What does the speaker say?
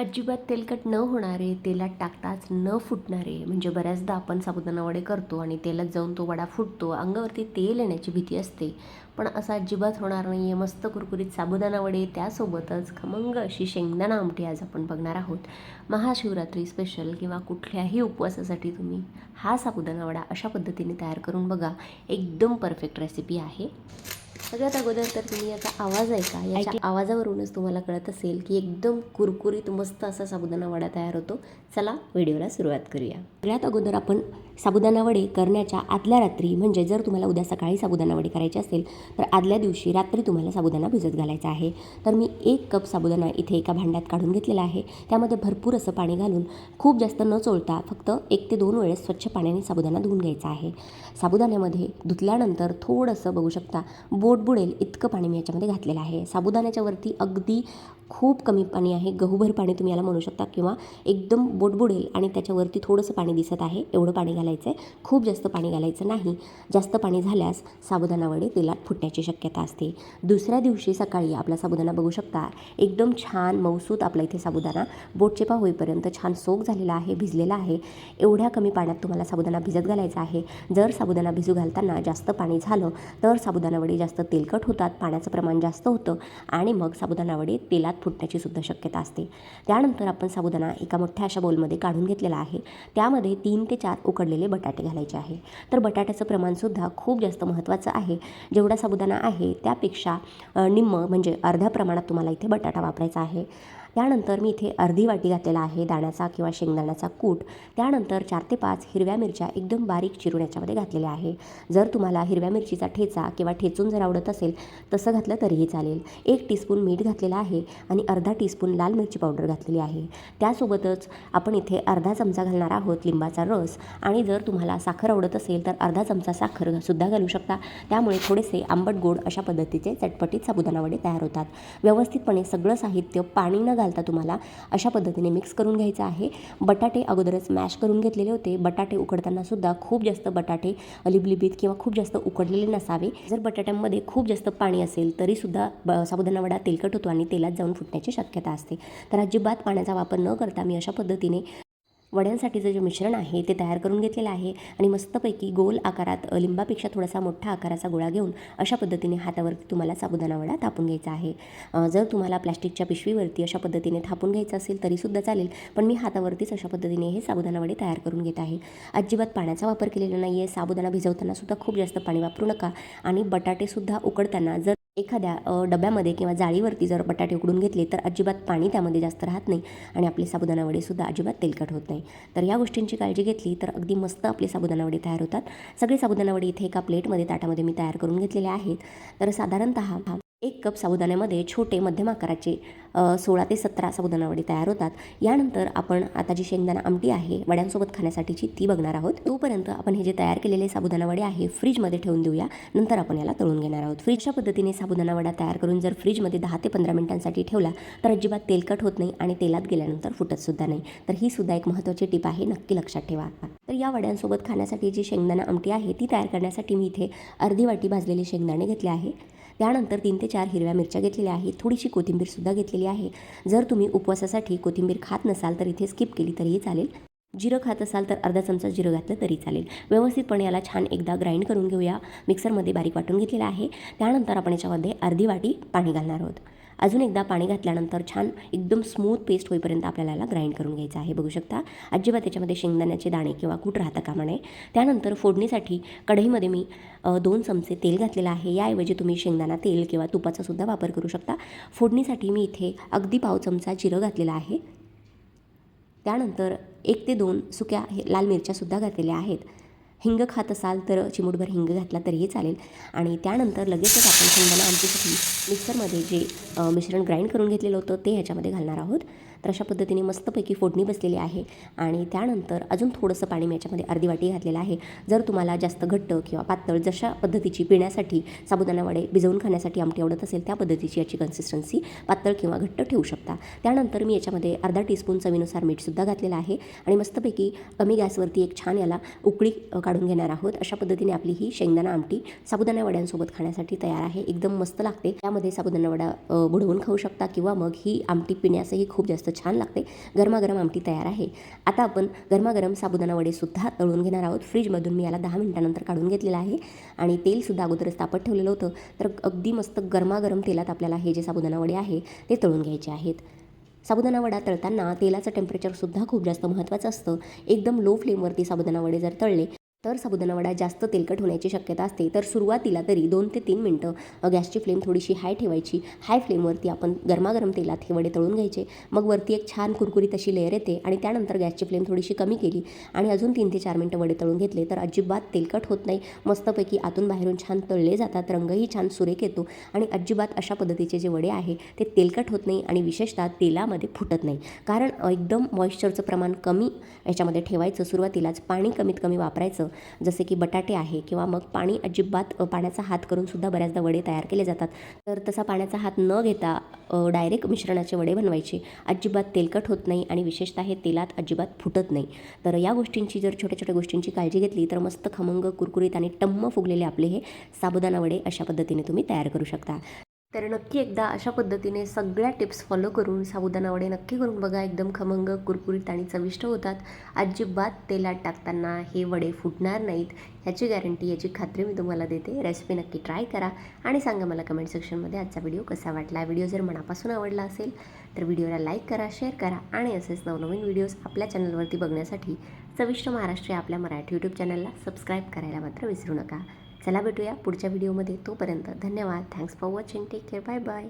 अजिबात तेलकट न होणारे तेलात टाकताच न फुटणारे म्हणजे बऱ्याचदा आपण साबुदाणा वडे करतो आणि तेलात जाऊन तो वडा फुटतो अंगावरती तेल येण्याची भीती असते. पण असा अजिबात होणार नाही आहे मस्त कुरकुरीत साबुदाणा वडे त्यासोबतच खमंग अशी शेंगदाणा आमटी आज आपण बघणार आहोत. महाशिवरात्री स्पेशल किंवा कुठल्याही उपवासासाठी तुम्ही हा साबुदाणा वडा अशा पद्धतीने तयार करून बघा. एकदम परफेक्ट रेसिपी आहे. सगळ्यात अगोदर तर तुम्ही याचा आवाज ऐका. याच्या आवाजावरूनच तुम्हाला कळत असेल की एकदम कुरकुरीत मस्त असा साबुदाणा वडा तयार होतो. चला व्हिडिओला सुरुवात करूया. सगळ्यात अगोदर आपण साबुदाणा वडे करण्याच्या आदल्या रात्री म्हणजे जर तुम्हाला उद्या सकाळी साबुदाणा वडे करायचे असेल तर आदल्या दिवशी रात्री तुम्हाला साबुदाणा भिजत घालायचा आहे. तर मी एक कप साबुदाणा इथे एका भांड्यात काढून घेतलेला आहे. त्यामध्ये भरपूर असं पाणी घालून खूप जास्त न चोळता फक्त एक ते दोन वेळेस स्वच्छ पाण्याने साबुदाणा धुवून घ्यायचा आहे. साबुदाण्यामध्ये धुतल्यानंतर थोडंसं बघू शकता बोट बुडेल इतकं पाणी मी याच्यामध्ये घातलेलं आहे. साबुदाण्याच्या वरती अगदी खूप कमी पाणी आहे. गहूभर पाणी तुम्ही याला म्हणू शकता किंवा एकदम बोट बुडेल आणि त्याच्यावरती थोडंसं पाणी दिसत आहे. एवढं पाणी घालायचं आहे खूप जास्त पाणी घालायचं नाही. जास्त पाणी झाल्यास साबुदाणा वडे तेलात फुटण्याची शक्यता असते. दुसऱ्या दिवशी सकाळी आपला साबुदाणा बघू शकता. एकदम छान मौसूत आपला इथे साबुदाणा बोटचेपा होईपर्यंत छान सोक झालेला आहे भिजलेला आहे. एवढ्या कमी पाण्यात तुम्हाला साबुदाणा भिजत घालायचा आहे. जर साबुदाणा भिजू घालताना जास्त पाणी झालं तर साबुदाणा वडे जास्त तेलकट होतात पाण्याचं प्रमाण जास्त होतं आणि मग साबुदाणा वडे तेलात फुटण्याची सुद्धा शक्यता असते. त्यानंतर आपण साबुदाणा एका मोठ्या अशा बोलमध्ये काढून घेतलेला आहे. त्यामध्ये तीन ते चार उकडलेले बटाटे घालायचे आहे. तर बटाट्याचं प्रमाणसुद्धा खूप जास्त महत्त्वाचं आहे. जेवढा साबुदाणा आहे त्यापेक्षा निम्म म्हणजे अर्ध्या प्रमाणात तुम्हाला इथे बटाटा वापरायचा आहे. त्यानंतर मी इथे अर्धी वाटी घातलेला आहे दाण्याचा किंवा शेंगदाण्याचा कूट. त्यानंतर चार ते पाच हिरव्या मिरच्या एकदम बारीक चिरून याच्यामध्ये घातलेल्या आहे. जर तुम्हाला हिरव्या मिरचीचा ठेचा किंवा ठेचून जर आवडत असेल तसं घातलं तरीही चालेल. एक टीस्पून मीठ घातलेलं आहे आणि अर्धा टीस्पून लाल मिरची पावडर घातलेली आहे. त्यासोबतच आपण इथे अर्धा चमचा घालणार आहोत लिंबाचा रस आणि जर तुम्हाला साखर आवडत असेल तर अर्धा चमचा साखर सुद्धा घालू शकता. त्यामुळे थोडेसे आंबट गोड अशा पद्धतीचे चटपटीत साबुदाणा वडे तयार होतात. व्यवस्थितपणे सगळं साहित्य पाणी न घालता तुम्हाला अशा पद्धतीने मिक्स करून घ्यायचं आहे. बटाटे अगोदरच मॅश करून घेतलेले होते. बटाटे उकडताना सुद्धा खूप जास्त बटाटे लिबलिबीत किंवा खूप जास्त उकडलेले नसावे. जर बटाट्यांमध्ये खूप जास्त पाणी असेल तरीसुद्धा ब साबुदाणा वडा तेलकट होतो आणि तेलात जाऊन फुटण्याची शक्यता असते. तर अजिबात पाण्याचा वापर न करता मी अशा पद्धतीने वड्यांसाठीचं जे मिश्रण आहे ते तयार करून घेतलेलं आहे आणि मस्तपैकी गोल आकारात लिंबापेक्षा थोडासा मोठा आकाराचा गोळा घेऊन अशा पद्धतीने हातावरती तुम्हाला साबुदाणा वडा थापून घ्यायचा आहे. जर तुम्हाला प्लॅस्टिकच्या पिशवीवरती अशा पद्धतीने थापून घ्यायचं असेल तरीसुद्धा चालेल पण मी हातावरतीच अशा पद्धतीने हे साबुदाणा वडे तयार करून घेत आहे. अजिबात पाण्याचा वापर केलेला नाही आहे साबुदाणा भिजवताना सुद्धा खूप जास्त पाणी वापरू नका आणि बटाटेसुद्धा उकडताना जर एखाद्या डब्यामध्ये किंवा जाळीवरती जर बटाटे उकडून घेतले तर अजिबात पाणी त्यामध्ये जास्त राहत नाही आणि आपले साबुदाणा वडेसुद्धा अजिबात तेलकट होत नाही. तर या गोष्टींची काळजी घेतली तर अगदी मस्त आपले साबुदाणा वडे तयार होतात. सगळे साबुदाणा वडे इथे एका प्लेटमध्ये ताटामध्ये मी तयार करून घेतलेले आहेत. तर साधारणतः एक कप साबुदाण्यामध्ये छोटे मध्यम आकाराचे सोळा ते सतरा साबुदाणावडे तयार होतात. यानंतर आपण आता जी शेंगदाणा आमटी आहे वड्यांसोबत खाण्यासाठीची ती बघणार आहोत. तोपर्यंत आपण हे जे तयार केलेले साबुदाणा वडे आहे फ्रीजमध्ये ठेवून देऊया. नंतर आपण याला तळून घेणार आहोत. फ्रीजच्या पद्धतीने साबुदाणा वडा तयार करून जर फ्रीजमध्ये दहा ते पंधरा मिनिटांसाठी ठेवला तर अजिबात तेलकट होत नाही आणि तेलात गेल्यानंतर फुटतसुद्धा नाही. तर ही सुद्धा एक महत्त्वाची टीप आहे नक्की लक्षात ठेवा. तर या वड्यांसोबत खाण्यासाठी जी शेंगदाणा आमटी आहे ती तयार करण्यासाठी मी इथे अर्धी वाटी भाजलेले शेंगदाणे घेतले आहे. त्यानंतर तीन ते चार हिरव्या मिरच्या घेतलेल्या आहेत. थोडीशी कोथिंबीरसुद्धा घेतलेली आहे. जर तुम्ही उपवासासाठी कोथिंबीर खात नसाल तर इथे स्किप केली तरीही चालेल. जिरं खात असाल तर अर्धा चमचा जिरं घातलं तरी चालेल. व्यवस्थितपणे याला छान एकदा ग्राइंड करून घेऊया. मिक्सरमध्ये बारीक वाटून घेतलेलं आहे. त्यानंतर आपण याच्यामध्ये अर्धी वाटी पाणी घालणार आहोत. अजून एकदा पाणी घातल्यानंतर छान एकदम स्मूथ पेस्ट होईपर्यंत आपल्याला याला ग्राइंड करून घ्यायचं आहे. बघू शकता. अजिबात त्याच्यामध्ये शेंगदाण्याचे दाणे किंवा कूट राहता कामा नये. त्यानंतर फोडणीसाठी कढईमध्ये मी दोन चमचे तेल घातलेलं आहे. याऐवजी तुम्ही शेंगदाणा तेल किंवा तुपाचा सुद्धा वापर करू शकता. फोडणीसाठी मी इथे अगदी पाव चमचा जिरं घातलेलं आहे. त्यानंतर एक ते दोन सुक्या हे- लाल मिरच्यासुद्धा घातलेल्या आहेत. हिंग खात असाल तर चिमूटभर हिंग घातला तरीही चालेल. आणि त्यानंतर लगेचच आपण शेंगदाणा आमटीसाठी मिक्सरमध्ये जे मिश्रण ग्राइंड करून घेतलेलं होतं ते ह्याच्यामध्ये घालणार आहोत. तर अशा पद्धतीने मस्तपैकी फोडणी बसलेली आहे. आणि त्यानंतर अजून थोडंसं पाणी मी याच्यामध्ये अर्धी वाटी घातलेलं आहे. जर तुम्हाला जास्त घट्ट किंवा पातळ जशा पद्धतीची पिण्यासाठी साबुदाणा वडे भिजवून खाण्यासाठी आमटी आवडत असेल त्या पद्धतीची याची कन्सिस्टन्सी पातळ किंवा घट्ट ठेवू शकता. त्यानंतर मी याच्यामध्ये अर्धा टीस्पून चवीनुसार मीठसुद्धा घातलेलं आहे. आणि मस्तपैकी कमी गॅसवरती एक छान याला उकळी काढून घेणार आहोत. अशा पद्धतीने आपली ही शेंगदाणा आमटी साबुदाणा वड्यांसोबत खाण्यासाठी तयार आहे. एकदम मस्त लागते. त्यामध्ये साबुदाणा वडा बुडवून खाऊ शकता किंवा मग ही आमटी पिण्यासही खूप जास्त छान लागते. गरमागरम आमटी तयार आहे. आता आपण गरमागरम साबुदाणा वडेसुद्धा तळून घेणार आहोत. फ्रीजमधून मी याला दहा मिनिटानंतर काढून घेतलेलं आहे आणि तेलसुद्धा अगोदरच तापत ठेवलेलं होतं. तर अगदी मस्त गरमागरम तेलात आपल्याला हे जे साबुदाणा वडे आहे ते तळून घ्यायचे आहेत. साबुदाणा वडा तळताना तेलाचं टेम्परेचरसुद्धा खूप जास्त महत्त्वाचं असतं. एकदम लो फ्लेमवरती साबुदाणा वडे जर तळले तर साबुदाणा वडा जास्त तेलकट होण्याची शक्यता असते. तर सुरुवातीला तरी दोन ते तीन मिनटं गॅसची फ्लेम थोडीशी हाय ठेवायची. हाय फ्लेमवरती आपण गरमागरम तेलात हे वडे तळून घ्यायचे. मग वरती एक छान कुरकुरीत अशी लेअर येते आणि त्यानंतर गॅसची फ्लेम थोडीशी कमी केली आणि अजून तीन ते चार मिनटं वडे तळून घेतले तर अजिबात तेलकट होत नाही. मस्तपैकी आतून बाहेरून छान तळले जातात रंगही छान सुरेख येतो आणि अजिबात अशा पद्धतीचे जे वडे आहे ते तेलकट होत नाही आणि विशेषतः तेलामध्ये फुटत नाही. कारण एकदम मॉइश्चरचं प्रमाण कमी याच्यामध्ये ठेवायचं. सुरुवातीलाच पाणी कमीत कमी वापरायचं. जसे की बटाटे आहे किंवा मग पाणी अजिबात पाण्याचा हात करून सुद्धा बऱ्याचदा वडे तयार केले जातात. तर तसा पाण्याचा हात न घेता डायरेक्ट मिश्रणाचे वडे बनवायचे. अजिबात तेलकट होत नाही आणि विशेषतः हे तेलात अजिबात फुटत नाही. तर या गोष्टींची जर छोट्या छोट्या गोष्टींची काळजी घेतली तर मस्त खमंग कुरकुरीत आणि टम्म फुगलेले आपले हे साबुदाणा वडे अशा पद्धतीने तुम्ही तयार करू शकता. तर नक्की एकदा अशा पद्धतीने सगळ्या टिप्स फॉलो करून साबुदाणा वडे नक्की करून बघा. एकदम खमंग कुरकुरीत आणि चविष्ट होतात. अजिबात तेलात टाकताना हे वडे फुटणार नाहीत. ह्याची गॅरंटी याची खात्री मी तुम्हाला देते. रेसिपी नक्की ट्राय करा आणि सांगा मला कमेंट सेक्शनमध्ये आजचा व्हिडिओ कसा वाटला. व्हिडिओ जर मनापासून आवडला असेल तर व्हिडिओला लाईक करा शेअर करा आणि असेच नवनवीन व्हिडिओज आपल्या चॅनलवरती बघण्यासाठी चविष्ट महाराष्ट्र आपल्या मराठी यूट्यूब चॅनलला सबस्क्राईब करायला मात्र विसरू नका. चला भेटूया पुढच्या व्हिडिओमध्ये तोपर्यंत धन्यवाद. Thanks for watching take care bye bye